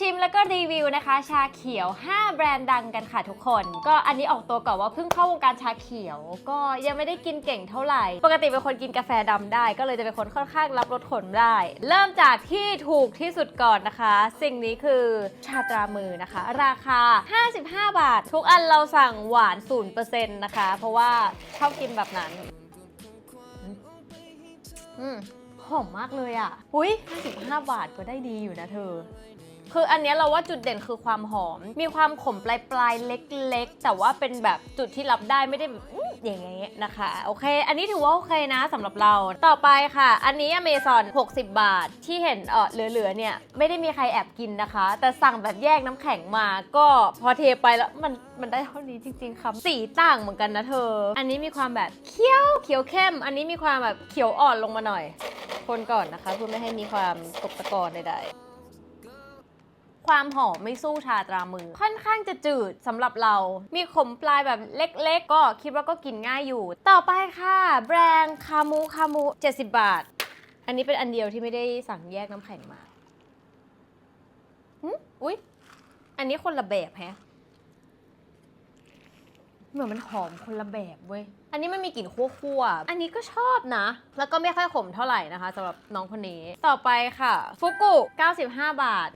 ชิมแล้วก็รีวิวนะคะ ชาเขียว 5 แบรนด์ดังกันค่ะทุกคน ก็อันนี้ออกตัวก่อนว่าเพิ่งเข้าวงการชาเขียว ก็ยังไม่ได้กินเก่งเท่าไหร่ ปกติเป็นคนกินกาแฟดำได้ ก็เลยจะเป็นคนค่อนข้างรับรสขมได้ เริ่มจากที่ถูกที่สุดก่อนนะคะ สิ่งนี้คือชาตรามือนะคะ ราคา 55 บาท ทุกอันเราสั่งหวาน 0%นะคะ เพราะว่าชอบกินแบบนั้นอืมหอมมากเลยอะ อุ้ย55 บาทก็ได้ดีอยู่นะเธอ คืออันเนี้ยเราว่าจุดเด่นคือความหอม มีความขมปลายปลายๆเล็ก ๆ แต่ว่าเป็นแบบจุดที่รับได้ไม่ได้แบบอื้ออย่างเงี้ยนะคะ โอเค อันนี้ถือว่าโอเคนะสำหรับเรา ต่อไปค่ะ อันนี้อเมซอน60 บาทที่เห็นเออเหลือๆเนี่ยไม่ได้มีใครแอบกินนะคะ แต่สั่งแบบแยกน้ำแข็งมาก็พอเทไปแล้วมันมันได้เท่านี้จริงๆค่ะสีต่างเหมือนกันนะเธอ อันนี้มีความแบบเขียวเขียวเข้ม อันนี้มีความแบบเขียวอ่อนลงมาหน่อย คนก่อนนะคะเพื่อไม่ให้มีความตกตะกอนใดๆ ความหอมไม่สู้ชาตรามือ ค่อนข้างจะจืดสำหรับเรา มีขมปลายแบบเล็กๆ ก็คิดว่าก็กินง่ายอยู่ ต่อไปค่ะ แบรนด์คามูคามู 70 บาท อันนี้เป็นอันเดียวที่ไม่ได้สั่งแยกน้ำแข็งมาอุ๊ย อันนี้คนละแบบแฮะเหมือนมันหอมคนละแบบเว้ย อันนี้มันมีกลิ่นคั่วๆ อันนี้ก็ชอบนะ แล้วก็ไม่ค่อยขมเท่าไหร่นะคะสำหรับน้องคนนี้ ต่อไปค่ะ ฟุกุ 95 บาท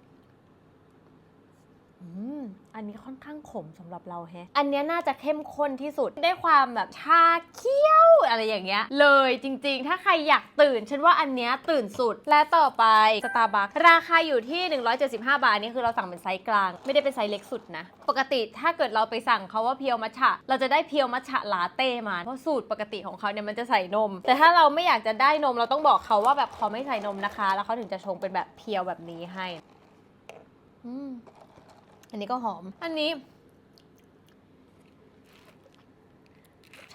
อันนี้ค่อนข้างขมสำหรับเราแฮะ อันนี้น่าจะเข้มข้นที่สุดได้ความแบบชาเคี้ยว อะไรอย่างเงี้ย เลยจริงๆ ถ้าใครอยากตื่น ฉันว่าอันเนี้ยตื่นสุด และต่อไปสตาร์บัคราคาอยู่ที่ 175 บาทอันนี้คือเราสั่งเป็นไซส์กลาง ไม่ได้เป็นไซส์เล็กสุดนะ ปกติถ้าเกิดเราไปสั่งเขาว่าเพียวมัทฉะ เราจะได้เพียวมัทฉะลาเต้มา เพราะสูตรปกติของเขาเนี่ยมันจะใส่นม แต่ถ้าเราไม่อยากจะได้นมเราต้องบอกเขาว่าแบบเขาไม่ใส่นมนะคะ แล้วเขาถึงจะชงเป็นแบบเพียวแบบนี้ให้ อืม อันนี้ก็หอม อันนี้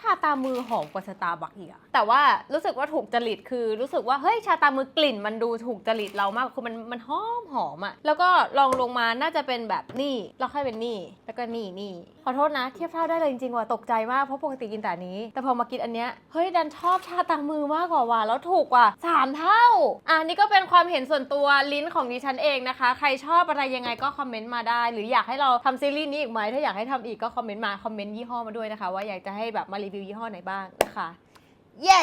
ชาตามือหอมกว่าสตาร์บัคอีกอะแต่ว่ารู้สึกว่าถูกจริตคือรู้สึกว่าเฮ้ยชาตามือกลิ่นมันดูถูกจริตเรามากคือมันมันหอมหอมอะแล้วก็ลองลงมาน่าจะเป็นแบบนี่แล้วค่อยเป็นนี่แล้วก็นี่นี่ขอโทษนะ เทียบเท่าได้เลยจริงๆว่ะตกใจมากเพราะปกติกินแต่นี้ แต่พอมากินอันเนี้ยเฮ้ยดันชอบชาตามือมากกว่าว่ะแล้วถูกกว่าสามเท่าอะนี่ก็เป็นความเห็นส่วนตัวลิ้นของดิฉันเองนะคะ ใครชอบอะไรยังไงก็คอมเมนต์มาได้ หรืออยากให้เราทำซีรีส์นี้อีกไหมถ้าอยากให้ทำอีกก็คอมเมนต์มาคอมเมนต์ยี่ห้อมาด้วยนะคะ ว่าอยากจะให้แบบมารีวิวยี่ห้อไหนบ้างนะคะ เย้